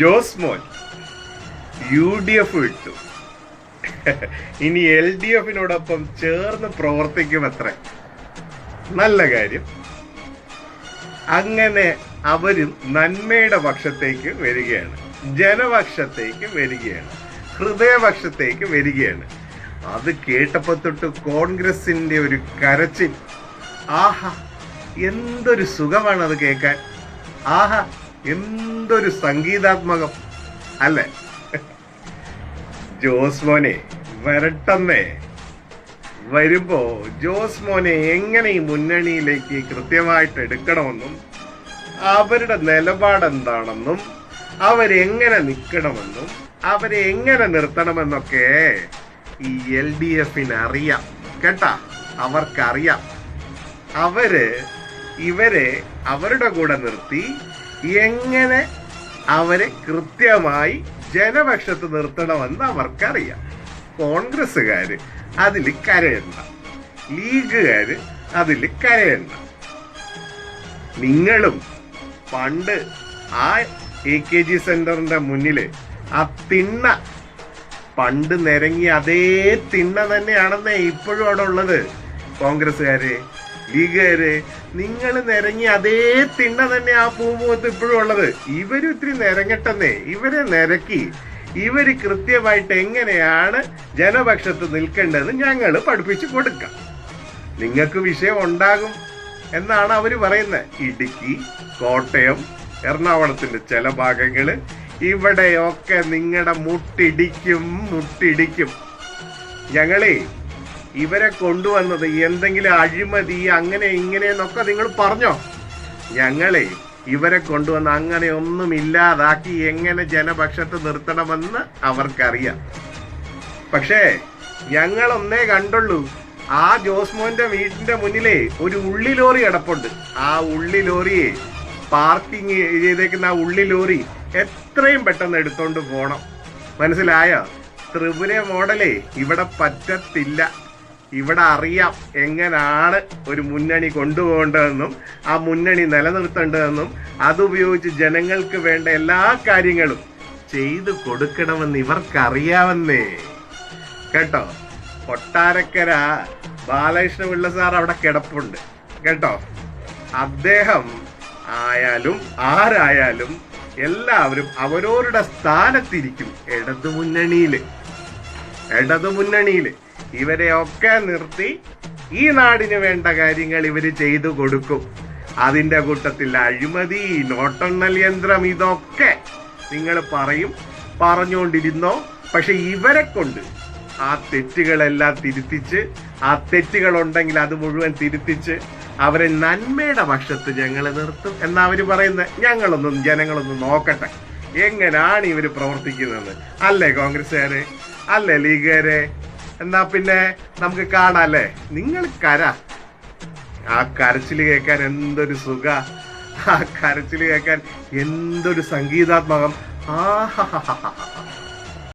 Josmon U D F വിട്ടു. ഇനി L D എഫിനോടൊപ്പം ചേർന്ന് പ്രവർത്തിക്കും അത്ര നല്ല കാര്യം. അങ്ങനെ അവരും നന്മയുടെ പക്ഷത്തേക്ക് വരികയാണ് ജനപക്ഷത്തേക്ക് വരികയാണ് ഹൃദയപക്ഷത്തേക്ക് വരികയാണ്. അത് കേട്ടപ്പോ തൊട്ട് കോൺഗ്രസിന്റെ ഒരു കരച്ചിൽ. ആഹാ എന്തൊരു സുഖമാണ് അത് കേൾക്കാൻ. ആഹാ എന്തൊരു സംഗീതാത്മകം അല്ലേ? ജോസ് മോനെ വരട്ടെന്നേ വരുമ്പോ ജോസ് മോനെ എങ്ങനെ ഈ മുന്നണിയിലേക്ക് കൃത്യമായിട്ട് എടുക്കണമെന്നും അവരുടെ നിലപാടെന്താണെന്നും അവരെങ്ങനെ നിൽക്കണമെന്നും അവരെ എങ്ങനെ നിർത്തണമെന്നൊക്കെ ഈ എൽ ഡി എഫിന് അറിയാം കേട്ടാ? അവർക്കറിയാം. അവർ ഇവരെ അവരുടെ കൂടെ നിർത്തി എങ്ങനെ അവരെ കൃത്യമായി ജനപക്ഷത്ത് നിർത്തണമെന്ന് അവർക്കറിയാം. കോൺഗ്രസ്സുകാര് അതിൽ കരയണ്ട. ലീഗുകാര് അതിൽ കരയണ്ട. നിങ്ങളും പണ്ട് ആ എ കെ ജി സെന്ററിന്റെ മുന്നിൽ ആ തിണ്ണ പണ്ട് നിരങ്ങി അതേ തിണ്ണ തന്നെയാണെന്നേ ഇപ്പോഴും അവിടെ ഉള്ളത്. കോൺഗ്രസ്സുകാര് ലീഗുകാര് നിങ്ങൾ നിരങ്ങി അതേ തിണ്ണ തന്നെ ആ പൂമുഖത്ത് ഇപ്പോഴും ഉള്ളത്. ഇവർ ഇത്തിരി നിരങ്ങട്ടെന്നേ. ഇവരെ നിരക്കി. ഇവർ കൃത്യമായിട്ട് എങ്ങനെയാണ് ജനപക്ഷത്ത് നിൽക്കേണ്ടതെന്ന് ഞങ്ങൾ പഠിപ്പിച്ചു കൊടുക്കാം. നിങ്ങൾക്ക് വിഷയം ഉണ്ടാകും എന്നാണ് അവർ പറയുന്നത്. ഇടുക്കി കോട്ടയം എറണാകുളത്തിന്റെ ചില ഭാഗങ്ങൾ ഇവിടെയൊക്കെ നിങ്ങളുടെ മുട്ടിടിക്കും മുട്ടിടിക്കും. ഞങ്ങളെ ഇവരെ കൊണ്ടുവന്നത് എന്തെങ്കിലും അഴിമതി അങ്ങനെ ഇങ്ങനെ എന്നൊക്കെ നിങ്ങൾ പറഞ്ഞോ? ഞങ്ങളെ ഇവരെ കൊണ്ടുവന്ന് അങ്ങനെ ഒന്നും ഇല്ലാതാക്കി എങ്ങനെ ജനപക്ഷത്ത് നിർത്തണമെന്ന് അവർക്കറിയാം. പക്ഷേ ഞങ്ങൾ ഒന്നേ കണ്ടുള്ളൂ. ആ ജോസ്മോന്റെ വീട്ടിന്റെ മുന്നിലെ ഒരു ഉള്ളി ലോറി കിടപ്പുണ്ട്. ആ ഉള്ളി ലോറിയെ പാർക്കിംഗ് ചെയ്തേക്കുന്ന ആ ഉള്ളി ലോറി എത്രയും പെട്ടെന്ന് എടുത്തോണ്ട് പോണം. മനസ്സിലായോ? ത്രിപുര മോഡലേ ഇവിടെ പറ്റത്തില്ല. ഇവിടെ അറിയാം എങ്ങനാണ് ഒരു മുന്നണി കൊണ്ടുപോകേണ്ടതെന്നും ആ മുന്നണി നിലനിർത്തേണ്ടതെന്നും അതുപയോഗിച്ച് ജനങ്ങൾക്ക് വേണ്ട എല്ലാ കാര്യങ്ങളും ചെയ്തു കൊടുക്കണമെന്ന് ഇവർക്കറിയാമെന്നേ. കേട്ടോ? കൊട്ടാരക്കര ബാലകൃഷ്ണ പിള്ള സാർ അവിടെ കിടപ്പുണ്ട്. കേട്ടോ? അദ്ദേഹം ആയാലും ആരായാലും എല്ലാവരും അവരവരുടെ സ്ഥാനത്തിരിക്കും ഇടതു ഇടതുമുന്നണിയിൽ. ഇടതു മുന്നണിയിൽ ഇവരെയൊക്കെ നിർത്തി ഈ നാടിന് വേണ്ട കാര്യങ്ങൾ ഇവർ ചെയ്തു കൊടുക്കും. അതിന്റെ കൂട്ടത്തിൽ അഴിമതി നോട്ടെണ്ണൽ യന്ത്രം ഇതൊക്കെ നിങ്ങൾ പറയും പറഞ്ഞുകൊണ്ടിരുന്നോ? പക്ഷെ ഇവരെ കൊണ്ട് ആ തെറ്റുകളെല്ലാം തിരുത്തിച്ച് ആ തെറ്റുകൾ ഉണ്ടെങ്കിൽ അത് മുഴുവൻ തിരുത്തിച്ച് അവരെ നന്മയുടെ പക്ഷത്ത് ഞങ്ങൾ നിർത്തും എന്നാ അവർ പറയുന്നത് ഞങ്ങളൊന്നും ജനങ്ങളൊന്നും നോക്കട്ടെ. എങ്ങനെയാണ് ഇവർ പ്രവർത്തിക്കുന്നത് അല്ലേ കോൺഗ്രസ്സുകാരെ? അല്ലേ ലീഗുകാര്? എന്നാ പിന്നെ നമുക്ക് കാണാം അല്ലേ നിങ്ങൾ കര. ആ കരച്ചിൽ കേൾക്കാൻ എന്തൊരു സുഖ. ആ കരച്ചിൽ കേൾക്കാൻ എന്തൊരു സംഗീതാത്മകം. ആ